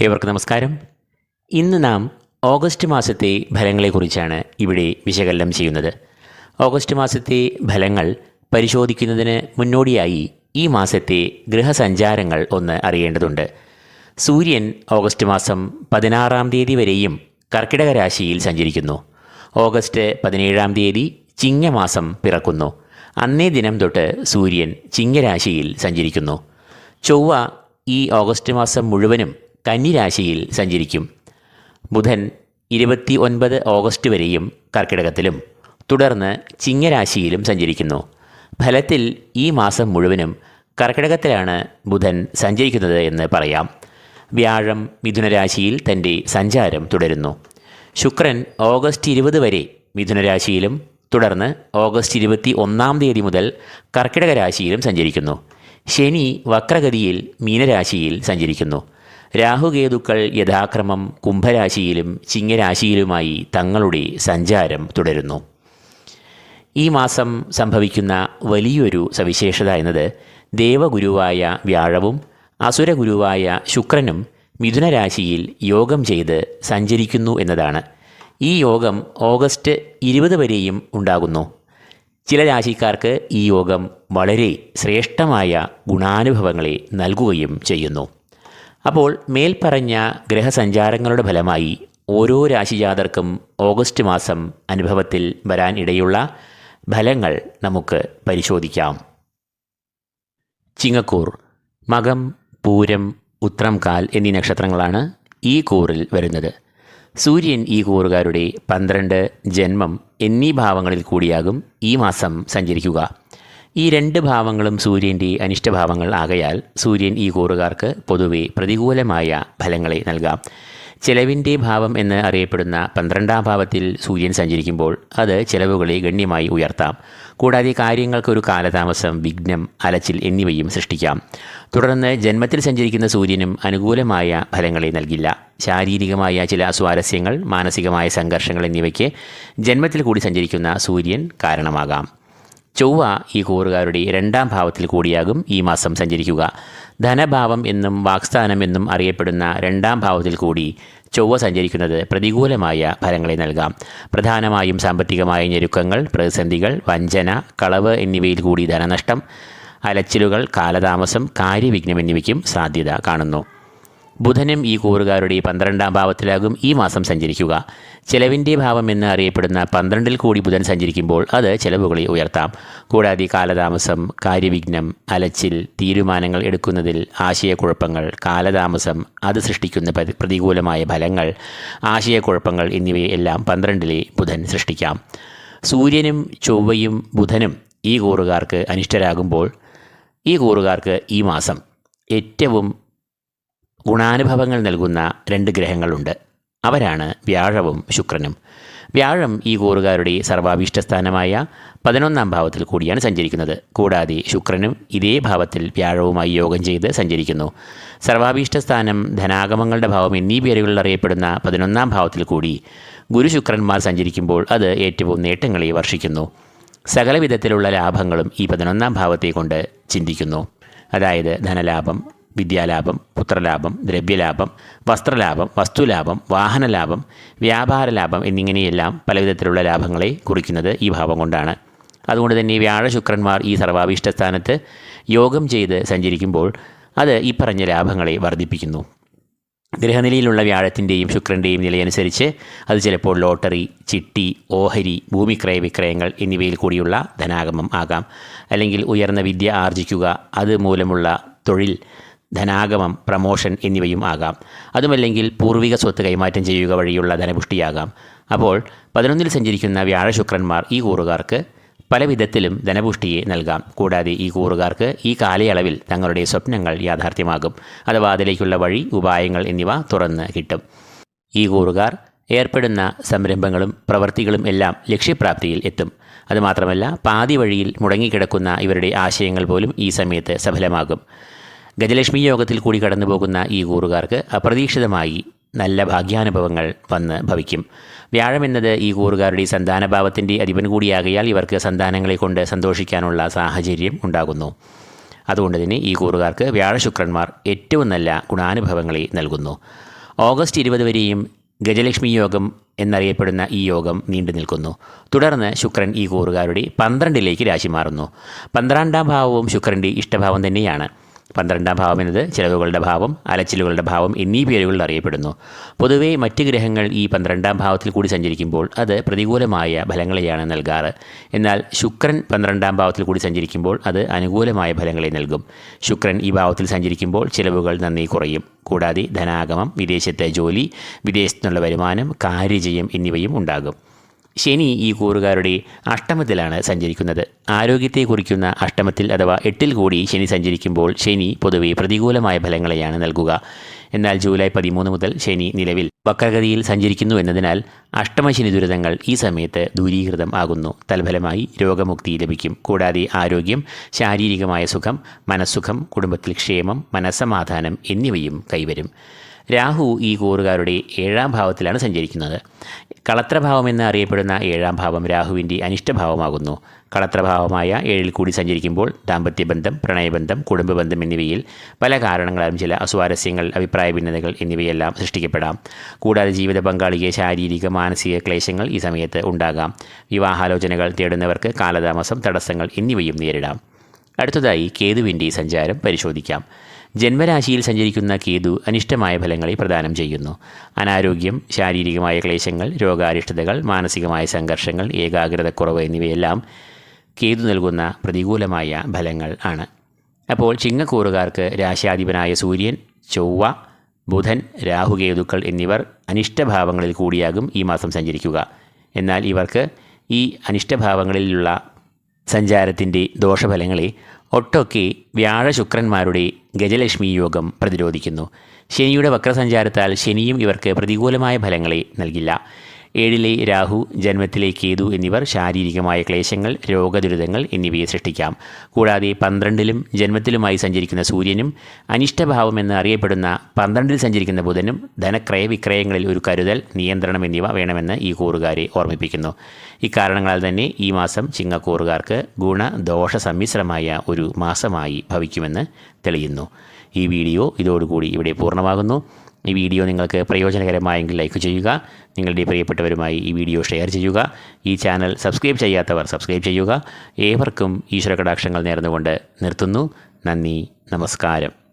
ഏവർക്കും നമസ്കാരം. ഇന്ന് നാം ഓഗസ്റ്റ് മാസത്തെ ഫലങ്ങളെക്കുറിച്ചാണ് ഇവിടെ വിശകലനം ചെയ്യുന്നത്. ഓഗസ്റ്റ് മാസത്തെ ഫലങ്ങൾ പരിശോധിക്കുന്നതിന് മുന്നോടിയായി ഈ മാസത്തെ ഗൃഹസഞ്ചാരങ്ങൾ ഒന്ന് അറിയേണ്ടതുണ്ട്. സൂര്യൻ ഓഗസ്റ്റ് മാസം പതിനാറാം തീയതി വരെയും കർക്കിടക രാശിയിൽ സഞ്ചരിക്കുന്നു. ഓഗസ്റ്റ് പതിനേഴാം തീയതി ചിങ്ങമാസം പിറക്കുന്നു. അന്നേ ദിനം തൊട്ട് സൂര്യൻ ചിങ്ങരാശിയിൽ സഞ്ചരിക്കുന്നു. ചൊവ്വ ഈ ഓഗസ്റ്റ് മാസം മുഴുവനും കന്നിരാശിയിൽ സഞ്ചരിക്കും. ബുധൻ ഇരുപത്തി ഒൻപത് ഓഗസ്റ്റ് വരെയും കർക്കിടകത്തിലും തുടർന്ന് ചിങ്ങരാശിയിലും സഞ്ചരിക്കുന്നു. ഫലത്തിൽ ഈ മാസം മുഴുവനും കർക്കിടകത്തിലാണ് ബുധൻ സഞ്ചരിക്കുന്നത് എന്ന് പറയാം. വ്യാഴം മിഥുനരാശിയിൽ തന്റെ സഞ്ചാരം തുടരുന്നു. ശുക്രൻ ഓഗസ്റ്റ് ഇരുപത് വരെ മിഥുനരാശിയിലും തുടർന്ന് ഓഗസ്റ്റ് ഇരുപത്തി ഒന്നാം തീയതി മുതൽ കർക്കിടക രാശിയിലും സഞ്ചരിക്കുന്നു. ശനി വക്രഗതിയിൽ മീനരാശിയിൽ സഞ്ചരിക്കുന്നു. രാഹുകേതുക്കൾ യഥാക്രമം കുംഭരാശിയിലും ചിങ്ങരാശിയിലുമായി തങ്ങളുടെ സഞ്ചാരം തുടരുന്നു. ഈ മാസം സംഭവിക്കുന്ന വലിയൊരു സവിശേഷത എന്നത് ദേവഗുരുവായ വ്യാഴവും അസുരഗുരുവായ ശുക്രനും മിഥുനരാശിയിൽ യോഗം ചെയ്ത് സഞ്ചരിക്കുന്നു എന്നതാണ്. ഈ യോഗം ഓഗസ്റ്റ് ഇരുപത് വരെയും ഉണ്ടാകുന്നു. ചില രാശിക്കാർക്ക് ഈ യോഗം വളരെ ശ്രേഷ്ഠമായ ഗുണാനുഭവങ്ങളെ നൽകുകയും ചെയ്യുന്നു. അപ്പോൾ മേൽപ്പറഞ്ഞ ഗ്രഹസഞ്ചാരങ്ങളുടെ ഫലമായി ഓരോ രാശിജാതർക്കും ഓഗസ്റ്റ് മാസം അനുഭവത്തിൽ വരാൻ ഇടയുള്ള ഫലങ്ങൾ നമുക്ക് പരിശോധിക്കാം. ചിങ്ങക്കൂർ മകം പൂരം ഉത്രം കാൽ എന്നീ നക്ഷത്രങ്ങളാണ് ഈ കൂറിൽ വരുന്നത്. സൂര്യൻ ഈ കൂറുകാരുടെ പന്ത്രണ്ട് ജന്മം എന്നീ ഭാവങ്ങളിൽ കൂടിയാകും ഈ മാസം സഞ്ചരിക്കുക. ഈ രണ്ട് ഭാവങ്ങളും സൂര്യന്റെ അനിഷ്ടഭാവങ്ങൾ ആകയാൽ സൂര്യൻ ഈ കൂറുകാർക്ക് പൊതുവെ പ്രതികൂലമായ ഫലങ്ങളെ നൽകാം. ചെലവിന്റെ ഭാവം എന്ന് അറിയപ്പെടുന്ന പന്ത്രണ്ടാം ഭാവത്തിൽ സൂര്യൻ സഞ്ചരിക്കുമ്പോൾ അത് ചെലവുകളെ ഗണ്യമായി ഉയർത്താം. കൂടാതെ കാര്യങ്ങൾക്കൊരു കാലതാമസം വിഘ്നം അലച്ചിൽ എന്നിവയും സൃഷ്ടിക്കാം. തുടർന്ന് ജന്മത്തിൽ സഞ്ചരിക്കുന്ന സൂര്യനും അനുകൂലമായ ഫലങ്ങളെ നൽകില്ല. ശാരീരികമായ ചില സ്വാരസ്യങ്ങൾ മാനസികമായ സംഘർഷങ്ങൾ എന്നിവയ്ക്ക് ജന്മത്തിൽ കൂടി സഞ്ചരിക്കുന്ന സൂര്യൻ കാരണമാകാം. ചൊവ്വ ഈ കൂറുകാരുടെ രണ്ടാം ഭാവത്തിൽ കൂടിയാകും ഈ മാസം സഞ്ചരിക്കുക. ധനഭാവം എന്നും വാക്സ്ഥാനം എന്നും അറിയപ്പെടുന്ന രണ്ടാം ഭാവത്തിൽ കൂടി ചൊവ്വ സഞ്ചരിക്കുന്നത് പ്രതികൂലമായ ഫലങ്ങളെ നൽകാം. പ്രധാനമായും സാമ്പത്തികമായ ഞെരുക്കങ്ങൾ പ്രതിസന്ധികൾ വഞ്ചന കളവ് എന്നിവയിൽ കൂടി ധനനഷ്ടം അലച്ചിലുകൾ കാലതാമസം കാര്യവിഘ്നം എന്നിവയ്ക്കും സാധ്യത കാണുന്നു. ബുധനും ഈ കൂറുകാരുടെ പന്ത്രണ്ടാം ഭാവത്തിലാകും ഈ മാസം സഞ്ചരിക്കുക. ചെലവിന്റെ ഭാവം എന്ന് അറിയപ്പെടുന്ന പന്ത്രണ്ടിൽ കൂടി ബുധൻ സഞ്ചരിക്കുമ്പോൾ അത് ചെലവുകളെ ഉയർത്താം. കൂടാതെ കാലതാമസം കാര്യവിഘ്നം അലച്ചിൽ തീരുമാനങ്ങൾ എടുക്കുന്നതിൽ ആശയക്കുഴപ്പങ്ങൾ കാലതാമസം അത് സൃഷ്ടിക്കുന്ന പ്രതി- പ്രതികൂലമായ ഫലങ്ങൾ ആശയക്കുഴപ്പങ്ങൾ എന്നിവയെല്ലാം പന്ത്രണ്ടിലെ ബുധൻ സൃഷ്ടിക്കാം. സൂര്യനും ചൊവ്വയും ബുധനും ഈ കൂറുകാർക്ക് അനിഷ്ടരാകുമ്പോൾ ഈ കൂറുകാർക്ക് ഈ മാസം ഏറ്റവും ഗുണാനുഭവങ്ങൾ നൽകുന്ന രണ്ട് ഗ്രഹങ്ങളുണ്ട്. അവരാണ് വ്യാഴവും ശുക്രനും. വ്യാഴം ഈ കൂറുകാരുടെ സർവാഭീഷ്ടസ്ഥാനമായ പതിനൊന്നാം ഭാവത്തിൽ കൂടിയാണ് സഞ്ചരിക്കുന്നത്. കൂടാതെ ശുക്രനും ഇതേ ഭാവത്തിൽ വ്യാഴവുമായി യോഗം ചെയ്ത് സഞ്ചരിക്കുന്നു. സർവാഭീഷ്ടസ്ഥാനം ധനാഗമങ്ങളുടെ ഭാവം എന്നീ പേരുകളിൽ അറിയപ്പെടുന്ന പതിനൊന്നാം ഭാവത്തിൽ കൂടി ഗുരു ശുക്രന്മാർ സഞ്ചരിക്കുമ്പോൾ അത് ഏറ്റവും നേട്ടങ്ങളെ വർഷിക്കുന്നു. സകല വിധത്തിലുള്ള ലാഭങ്ങളും ഈ പതിനൊന്നാം ഭാവത്തെ കൊണ്ട് ചിന്തിക്കുന്നു. അതായത് ധനലാഭം. വിദ്യാലാഭം പുത്രലാഭം ദ്രവ്യലാഭം വസ്ത്രലാഭം വസ്തുലാഭം വാഹനലാഭം വ്യാപാര ലാഭം എന്നിങ്ങനെയെല്ലാം പലവിധത്തിലുള്ള ലാഭങ്ങളെ കുറിക്കുന്നത് ഈ ഭാവം കൊണ്ടാണ്. അതുകൊണ്ട് തന്നെ വ്യാഴ ശുക്രന്മാർ ഈ സർവാഭീഷ്ട സ്ഥാനത്ത് യോഗം ചെയ്ത് സഞ്ചരിക്കുമ്പോൾ അത് ഈ പറഞ്ഞ ലാഭങ്ങളെ വർദ്ധിപ്പിക്കുന്നു. ഗ്രഹനിലയിലുള്ള വ്യാഴത്തിന്റെയും ശുക്രന്റെയും നിലയനുസരിച്ച് അത് ചിലപ്പോൾ ലോട്ടറി ചിട്ടി ഓഹരി ഭൂമിക്രയ വിക്രയങ്ങൾ എന്നിവയിൽ കൂടിയുള്ള ധനാഗമം ആകാം. അല്ലെങ്കിൽ ഉയർന്ന വിദ്യ ആർജിക്കുക അത് മൂലമുള്ള തൊഴിൽ ധനാഗമം പ്രമോഷൻ എന്നിവയും ആകാം. അതുമല്ലെങ്കിൽ പൂർവിക സ്വത്ത് കൈമാറ്റം ചെയ്യുക വഴിയുള്ള ധനപുഷ്ടിയാകാം. അപ്പോൾ പതിനൊന്നിൽ സഞ്ചരിക്കുന്ന വ്യാഴശുക്രന്മാർ ഈ കൂറുകാർക്ക് പല വിധത്തിലും ധനപുഷ്ടിയെ നൽകാം. കൂടാതെ ഈ കൂറുകാർക്ക് ഈ കാലയളവിൽ തങ്ങളുടെ സ്വപ്നങ്ങൾ യാഥാർത്ഥ്യമാകും. അഥവാ അതിലേക്കുള്ള വഴി ഉപായങ്ങൾ എന്നിവ തുറന്ന് കിട്ടും. ഈ കൂറുകാർ ഏർപ്പെടുന്ന സംരംഭങ്ങളും പ്രവൃത്തികളും എല്ലാം ലക്ഷ്യപ്രാപ്തിയിൽ എത്തും. അതുമാത്രമല്ല പാതി വഴിയിൽ മുടങ്ങിക്കിടക്കുന്ന ഇവരുടെ ആശയങ്ങൾ പോലും ഈ സമയത്ത് സഫലമാകും. ഗജലക്ഷ്മി യോഗത്തിൽ കൂടി കടന്നു പോകുന്ന ഈ കൂറുകാർക്ക് അപ്രതീക്ഷിതമായി നല്ല ഭാഗ്യാനുഭവങ്ങൾ വന്ന് ഭവിക്കും. വ്യാഴം എന്നത് ഈ കൂറുകാരുടെ സന്താനഭാവത്തിന്റെ അധിപൻ കൂടിയാകയാൽ ഇവർക്ക് സന്താനങ്ങളെ കൊണ്ട് സന്തോഷിക്കാനുള്ള സാഹചര്യം ഉണ്ടാകുന്നു. അതുകൊണ്ട് തന്നെ ഈ കൂറുകാർക്ക് വ്യാഴശുക്രന്മാർ ഏറ്റവും നല്ല ഗുണാനുഭവങ്ങളെ നൽകുന്നു. ഓഗസ്റ്റ് ഇരുപത് വരെയും ഗജലക്ഷ്മി യോഗം എന്നറിയപ്പെടുന്ന ഈ യോഗം നീണ്ടു നിൽക്കുന്നു. തുടർന്ന് ശുക്രൻ ഈ കൂറുകാരുടെ പന്ത്രണ്ടിലേക്ക് രാശി മാറുന്നു. പന്ത്രണ്ടാം ഭാവവും ശുക്രന്റെ ഇഷ്ടഭാവം തന്നെയാണ്. പന്ത്രണ്ടാം ഭാവം എന്നത് ചിലവുകളുടെ ഭാവം അലച്ചിലുകളുടെ ഭാവം എന്നീ പേരുകളിൽ അറിയപ്പെടുന്നു. പൊതുവേ മറ്റ് ഗ്രഹങ്ങൾ ഈ പന്ത്രണ്ടാം ഭാവത്തിൽ കൂടി സഞ്ചരിക്കുമ്പോൾ അത് പ്രതികൂലമായ ഫലങ്ങളെയാണ് നൽകാറ്. എന്നാൽ ശുക്രൻ പന്ത്രണ്ടാം ഭാവത്തിൽ കൂടി സഞ്ചരിക്കുമ്പോൾ അത് അനുകൂലമായ ഫലങ്ങളെ നൽകും. ശുക്രൻ ഈ ഭാവത്തിൽ സഞ്ചരിക്കുമ്പോൾ ചിലവുകൾ നന്ദി കുറയും. കൂടാതെ ധനാഗമം വിദേശത്തെ ജോലി വിദേശത്തുനിന്നുള്ള വരുമാനം കാര്യജയം എന്നിവയും ഉണ്ടാകും. ശനി ഈ കൂറുകാരുടെ അഷ്ടമത്തിലാണ് സഞ്ചരിക്കുന്നത്. ആരോഗ്യത്തെ കുറിക്കുന്ന അഷ്ടമത്തിൽ അഥവാ എട്ടിൽ കൂടി ശനി സഞ്ചരിക്കുമ്പോൾ ശനി പൊതുവെ പ്രതികൂലമായ ഫലങ്ങളെയാണ് നൽകുക. എന്നാൽ ജൂലൈ പതിമൂന്ന് മുതൽ ശനി നിലവിൽ വക്രഗതിയിൽ സഞ്ചരിക്കുന്നു എന്നതിനാൽ അഷ്ടമശനി ദുരിതങ്ങൾ ഈ സമയത്ത് ദൂരീകൃതം ആകുന്നു. തൽഫലമായി രോഗമുക്തി ലഭിക്കും. കൂടാതെ ആരോഗ്യം ശാരീരികമായ സുഖം മനസ്സുഖം കുടുംബത്തിൽ ക്ഷേമം മനസ്സമാധാനം എന്നിവയും കൈവരും. രാഹു ഈ കൂറുകാരുടെ ഏഴാം ഭാവത്തിലാണ് സഞ്ചരിക്കുന്നത്. കളത്രഭാവം എന്ന് അറിയപ്പെടുന്ന ഏഴാം ഭാവം രാഹുവിന്റെ അനിഷ്ടഭാവമാകുന്നു. കളത്രഭാവമായ ഏഴിൽ കൂടി സഞ്ചരിക്കുമ്പോൾ ദാമ്പത്യബന്ധം പ്രണയബന്ധം കുടുംബബന്ധം എന്നിവയിൽ പല കാരണങ്ങളാലും ചില അസ്വാരസ്യങ്ങൾ അഭിപ്രായ ഭിന്നതകൾ എന്നിവയെല്ലാം സൃഷ്ടിക്കപ്പെടാം. കൂടാതെ ജീവിത പങ്കാളിയെ ശാരീരിക മാനസിക ക്ലേശങ്ങൾ ഈ സമയത്ത് ഉണ്ടാകാം. വിവാഹാലോചനകൾ തേടുന്നവർക്ക് കാലതാമസം തടസ്സങ്ങൾ എന്നിവയും നേരിടാം. അടുത്തതായി കേതുവിന്റെ സഞ്ചാരം പരിശോധിക്കാം. ജന്മരാശിയിൽ സഞ്ചരിക്കുന്ന കേതു അനിഷ്ടമായ ഫലങ്ങളെ പ്രദാനം ചെയ്യുന്നു. അനാരോഗ്യം ശാരീരികമായ ക്ലേശങ്ങൾ രോഗാരിഷ്ടതകൾ മാനസികമായ സംഘർഷങ്ങൾ ഏകാഗ്രതക്കുറവ് എന്നിവയെല്ലാം കേതു നൽകുന്ന പ്രതികൂലമായ ഫലങ്ങൾ ആണ്. അപ്പോൾ ചിങ്ങക്കൂറുകാർക്ക് രാശാധിപനായ സൂര്യൻ ചൊവ്വ ബുധൻ രാഹുകേതുക്കൾ എന്നിവർ അനിഷ്ടഭാവങ്ങളിൽ കൂടിയാകും ഈ മാസം സഞ്ചരിക്കുക. എന്നാൽ ഇവർക്ക് ഈ അനിഷ്ടഭാവങ്ങളിലുള്ള സഞ്ചാരത്തിന്റെ ദോഷഫലങ്ങളെ ഒട്ടൊക്കെ വ്യാഴശുക്രന്മാരുടെ ഗജലക്ഷ്മി യോഗം പ്രതിരോധിക്കുന്നു. ശനിയുടെ വക്രസഞ്ചാരത്താൽ ശനിയും ഇവർക്ക് പ്രതികൂലമായ ഫലങ്ങളെ നൽകില്ല. ഏഴിലെ രാഹു ജന്മത്തിലെ കേതു എന്നിവർ ശാരീരികമായ ക്ലേശങ്ങൾ രോഗദുരിതങ്ങൾ എന്നിവയെ സൃഷ്ടിക്കാം. കൂടാതെ പന്ത്രണ്ടിലും ജന്മത്തിലുമായി സഞ്ചരിക്കുന്ന സൂര്യനും അനിഷ്ടഭാവം എന്ന് അറിയപ്പെടുന്ന പന്ത്രണ്ടിൽ സഞ്ചരിക്കുന്ന ബുധനും ധനക്രയ വിക്രയങ്ങളിൽ ഒരു കരുതൽ നിയന്ത്രണം എന്നിവ വേണമെന്ന് ഈ കൂറുകാരെ ഓർമ്മിപ്പിക്കുന്നു. ഇക്കാരണങ്ങളാൽ തന്നെ ഈ മാസം ചിങ്ങക്കൂറുകാർക്ക് ഗുണദോഷ സമ്മിശ്രമായ ഒരു മാസമായി ഭവിക്കുമെന്ന് തെളിയുന്നു. ഈ വീഡിയോ ഇതോടുകൂടി ഇവിടെ പൂർണമാകുന്നു. ഈ വീഡിയോ നിങ്ങൾക്ക് പ്രയോജനകരമായെങ്കിൽ ലൈക്ക് ചെയ്യുക നിങ്ങളുടെ പ്രിയപ്പെട്ടവരുമായി ഈ വീഡിയോ ഷെയർ ചെയ്യുക ഈ ചാനൽ സബ്സ്ക്രൈബ് ചെയ്യാത്തവർ സബ്സ്ക്രൈബ് ചെയ്യുക. ഏവർക്കും ഈശ്വര കടാക്ഷങ്ങൾ നേർന്നുകൊണ്ട് നിർത്തുന്നു. നന്ദി നമസ്കാരം.